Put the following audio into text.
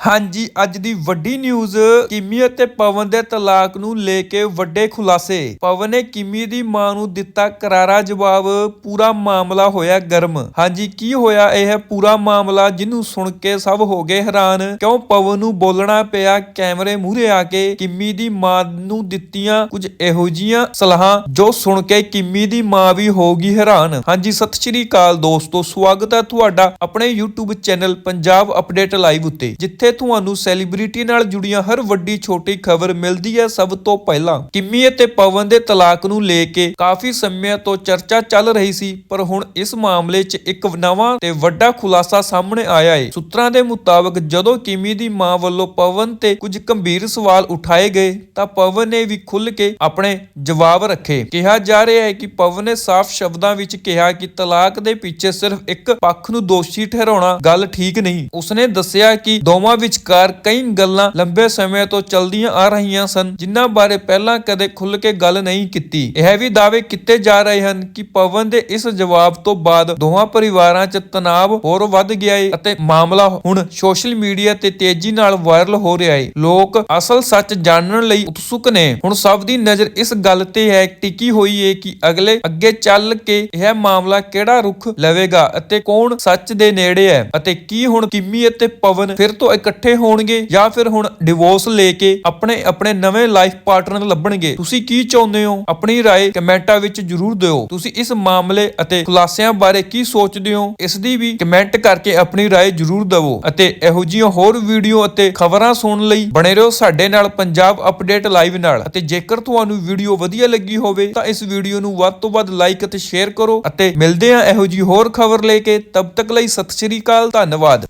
ਹਾਂਜੀ, ਅੱਜ ਦੀ ਵੱਡੀ ਨਿਊਜ਼ ਕਿਮੀ ਅਤੇ ਪਵਨ ਦੇ ਤਲਾਕ ਨੂੰ ਲੈ ਕੇ ਵੱਡੇ ਖੁਲਾਸੇ। ਪਵਨ ਨੇ ਕਿਮੀ ਦੀ ਮਾਂ ਨੂੰ ਦਿੱਤਾ ਕਰਾਰਾ ਜਵਾਬ, ਪੂਰਾ ਮਾਮਲਾ ਹੋਇਆ ਗਰਮ। ਹਾਂਜੀ, ਕੀ ਹੋਇਆ ਇਹ ਪੂਰਾ ਮਾਮਲਾ ਜਿਹਨੂੰ ਸੁਣ ਕੇ ਸਭ ਹੋ ਗਏ ਹੈਰਾਨ? ਕਿਉਂ ਪਵਨ ਨੂੰ ਬੋਲਣਾ ਪਿਆ ਕੈਮਰੇ ਮੂਹਰੇ ਆ ਕੇ ਕਿਮੀ ਦੀ ਮਾਂ ਨੂੰ ਦਿੱਤੀਆਂ ਕੁਝ ਇਹੋ ਜੀਆਂ ਸਲਾਹਾਂ, ਜੋ ਸੁਣ ਕੇ ਕਿਮੀ ਦੀ ਮਾਂ ਵੀ ਹੋ ਗਈ ਹੈਰਾਨ? ਹਾਂਜੀ, ਸਤਿ ਸ਼੍ਰੀ ਅਕਾਲ ਦੋਸਤੋ, ਸਵਾਗਤ ਹੈ ਤੁਹਾਡਾ ਆਪਣੇ YouTube channel Punjab update live ਉੱਤੇ, ਜਿੱਥੇ ਤੁਹਾਨੂੰ ਸੈਲੀਬ੍ਰਿਟੀ ਨਾਲ ਜੁੜੀਆਂ ਹਰ ਵੱਡੀ ਛੋਟੀ ਖਬਰ ਮਿਲਦੀ ਹੈ। ਸਭ ਤੋਂ ਪਹਿਲਾਂ ਕਿੰਮੀ ਅਤੇ ਪਵਨ ਦੇ ਤਲਾਕ ਨੂੰ ਲੈ ਕੇ ਕਾਫੀ ਸਮੇਂ ਤੋਂ ਚਰਚਾ ਚੱਲ ਰਹੀ ਸੀ, ਪਰ ਹੁਣ ਇਸ ਮਾਮਲੇ 'ਚ ਇੱਕ ਨਵਾਂ ਤੇ ਵੱਡਾ ਖੁਲਾਸਾ ਸਾਹਮਣੇ ਆਇਆ ਹੈ ਸੂਤਰਾਂ ਦੇ ਮੁਤਾਬਕ, ਜਦੋਂ ਕਿੰਮੀ ਦੀ ਮਾਂ ਵੱਲੋਂ ਪਵਨ ਤੇ ਕੁਝ ਗੰਭੀਰ ਸਵਾਲ ਉਠਾਏ ਗਏ, ਤਾਂ ਪਵਨ ਨੇ ਵੀ ਖੁੱਲ ਕੇ ਆਪਣੇ ਜਵਾਬ ਰੱਖੇ। ਕਿਹਾ ਜਾ ਰਿਹਾ ਹੈ ਕਿ ਪਵਨ ਨੇ ਸਾਫ਼ ਸ਼ਬਦਾਂ ਵਿੱਚ ਕਿਹਾ ਕਿ ਤਲਾਕ ਦੇ ਪਿੱਛੇ ਸਿਰਫ ਇੱਕ ਪੱਖ ਨੂੰ ਦੋਸ਼ੀ ਠਹਿਰਾਉਣਾ ਗੱਲ ਠੀਕ ਨਹੀਂ। ਉਸਨੇ ਦੱਸਿਆ ਕਿ ਦੋਵਾਂ ਵਿਚਕਾਰ ਕਈ ਗੱਲਾਂ ਲੰਬੇ ਸਮੇਂ ਤੋਂ ਚੱਲਦੀਆਂ ਆ ਰਹੀਆਂ ਸਨ, ਜਿਨ੍ਹਾਂ ਬਾਰੇ ਪਹਿਲਾਂ ਕਦੇ ਖੁੱਲ੍ਹ ਕੇ ਗੱਲ ਨਹੀਂ ਕੀਤੀ। ਇਹ ਵੀ ਦਾਅਵੇ ਕੀਤੇ ਜਾ ਰਹੇ ਹਨ ਕਿ ਪਵਨ ਦੇ ਇਸ ਜਵਾਬ ਤੋਂ ਬਾਅਦ ਦੋਹਾਂ ਪਰਿਵਾਰਾਂ 'ਚ ਤਣਾਅ ਹੋਰ ਵੱਧ ਗਿਆ ਹੈ ਅਤੇ ਮਾਮਲਾ ਹੁਣ ਸੋਸ਼ਲ ਮੀਡੀਆ ਤੇ ਤੇਜ਼ੀ ਨਾਲ ਵਾਇਰਲ ਹੋ ਰਿਹਾ ਹੈ ਲੋਕ ਅਸਲ ਸੱਚ ਜਾਣਨ ਲਈ ਉਤਸੁਕ ਨੇ। ਹੁਣ ਸਭ ਦੀ ਨਜ਼ਰ ਇਸ ਗੱਲ ਤੇ ਹੈ, ਟਿਕੀ ਹੋਈ ਹੈ ਕਿ ਅਗਲੇ ਅੱਗੇ ਚੱਲ ਕੇ ਇਹ ਮਾਮਲਾ ਕਿਹੜਾ ਰੁਖ ਲਵੇਗਾ ਅਤੇ ਕੌਣ ਸੱਚ ਦੇ ਨੇੜੇ ਹੈ ਅਤੇ ਕੀ ਹੁਣ ਕਿੰਮੀ ਅਤੇ ਪਵਨ ਫਿਰ ਤੋਂ ਇਕੱਠੇ ਹੋਣਗੇ ਜਾਂ ਫਿਰ ਹੁਣ ਡਿਵੋਰਸ ਲੈ ਕੇ ਆਪਣੇ ਆਪਣੇ ਨਵੇਂ ਲਾਈਫ ਪਾਰਟਨਰ ਲੱਭਣਗੇ ਤੁਸੀਂ ਕੀ ਚਾਹੁੰਦੇ ਹੋ ਆਪਣੀ رائے ਕਮੈਂਟਾਂ ਵਿੱਚ ਜਰੂਰ ਦਿਓ ਤੁਸੀਂ ਇਸ ਮਾਮਲੇ ਅਤੇ ਖੁਲਾਸਿਆਂ ਬਾਰੇ ਕੀ ਸੋਚਦੇ ਹੋ ਇਸ ਦੀ ਵੀ ਕਮੈਂਟ ਕਰਕੇ ਆਪਣੀ رائے ਜਰੂਰ ਦਿਵੋ ਅਤੇ ਇਹੋ ਜਿਹੀਆਂ ਹੋਰ ਵੀਡੀਓ ਅਤੇ ਖਬਰਾਂ ਸੁਣਨ ਲਈ ਬਣੇ ਰਹੋ ਸਾਡੇ ਨਾਲ ਪੰਜਾਬ ਅਪਡੇਟ ਲਾਈਵ ਨਾਲ ਅਤੇ ਜੇਕਰ ਤੁਹਾਨੂੰ ਵੀਡੀਓ ਵਧੀਆ ਲੱਗੀ ਹੋਵੇ ਤਾਂ ਇਸ ਵੀਡੀਓ ਨੂੰ ਵੱਧ ਤੋਂ ਵੱਧ ਲਾਈਕ ਅਤੇ ਸ਼ੇਅਰ ਕਰੋ ਅਤੇ ਮਿਲਦੇ ਹਾਂ ਇਹੋ ਜਿਹੀ ਹੋਰ ਖਬਰ ਲੈ ਕੇ ਤਬ ਤੱਕ ਲਈ ਸਤਿ ਸ਼੍ਰੀ ਅਕਾਲ ਧੰਨਵਾਦ